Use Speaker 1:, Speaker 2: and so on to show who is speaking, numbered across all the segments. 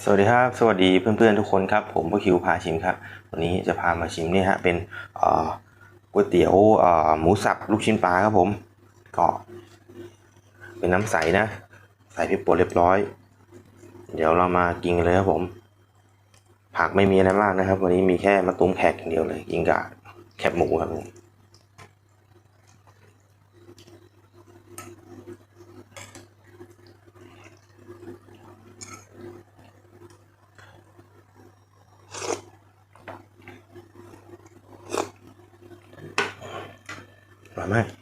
Speaker 1: สวัสดีครับ สวัสดีเพื่อนๆทุกคนครับ ผมพ่อคิวพาชิมครับ วันนี้จะพามาชิมเนี่ยฮะเป็นก๋วยเตี๋ยวหมูสับลูกชิ้นปลาครับผมก็เป็นน้ำใสนะ ใส่พริกป่นเรียบร้อย เดี๋ยวเรามากินกันเลยครับผม ผักไม่มีอะไรมากนะครับ วันนี้มีแค่มะตูมแขกอย่างเดียวเลยกินกับแคบหมูครับผม อ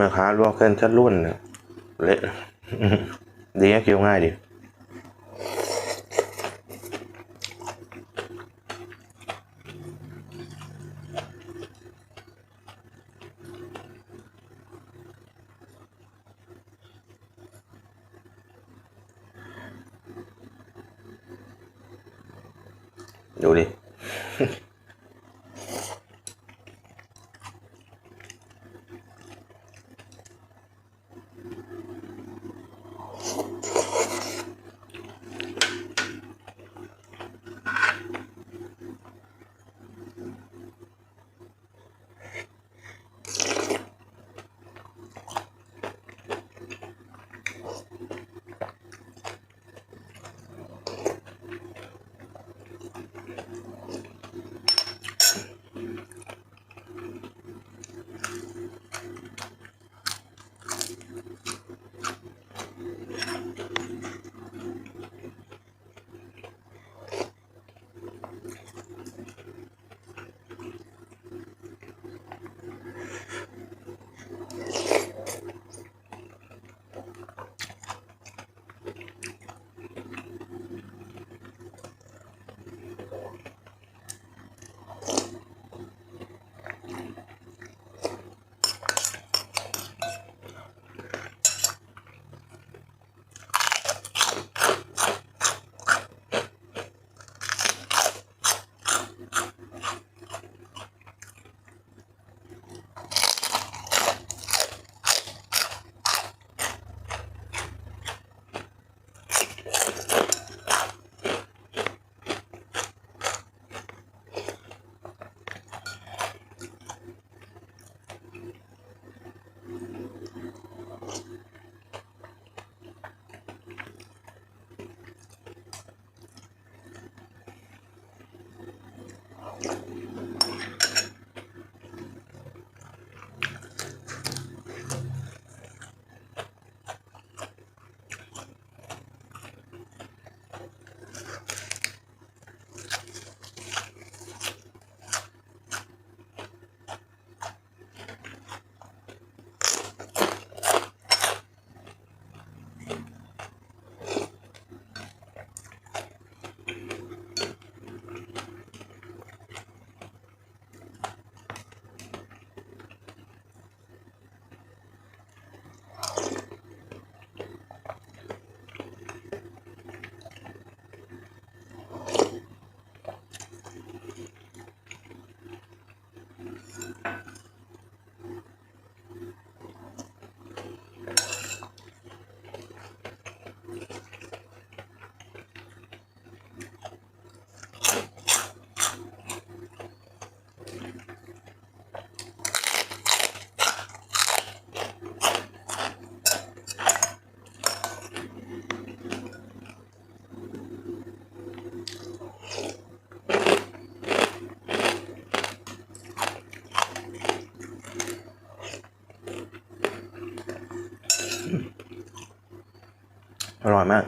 Speaker 1: มากแม่ค้าลวกเส้นชัดรุ่นเละดีนะเคี้ยวง่ายดีดูดิ อร่อยมาก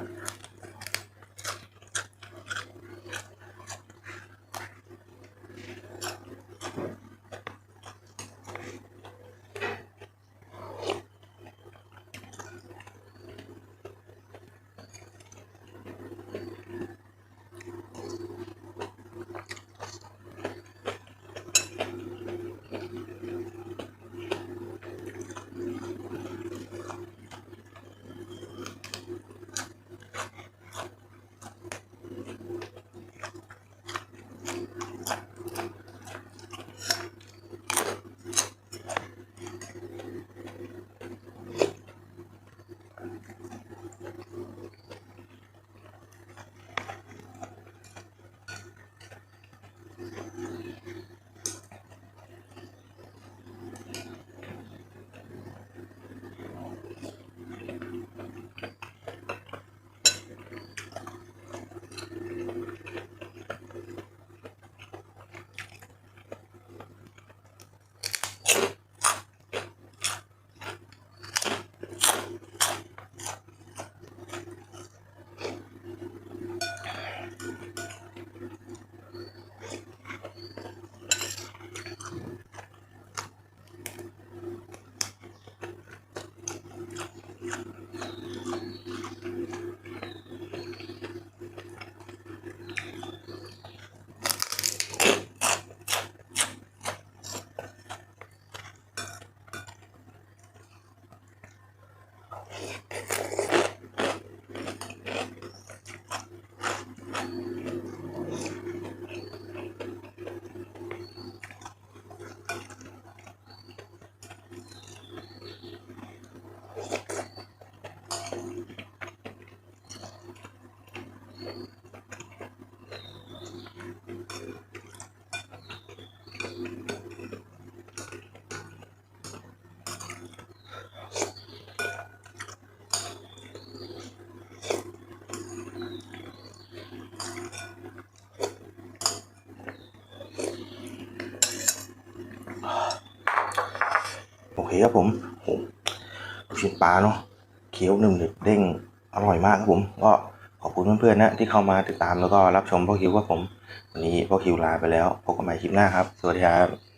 Speaker 1: เคครับผมโหลูกชิ้นปลาเนาะเคี้ยวหนึ่งเด้งอร่อยมากครับผม ก็ขอบคุณเพื่อนๆนะที่เข้ามาติดตามแล้วก็รับชมพ่อคิวว่าผม วันนี้พ่อคิวลาไปแล้วพบกันใหม่คลิปหน้าครับ สวัสดีครับ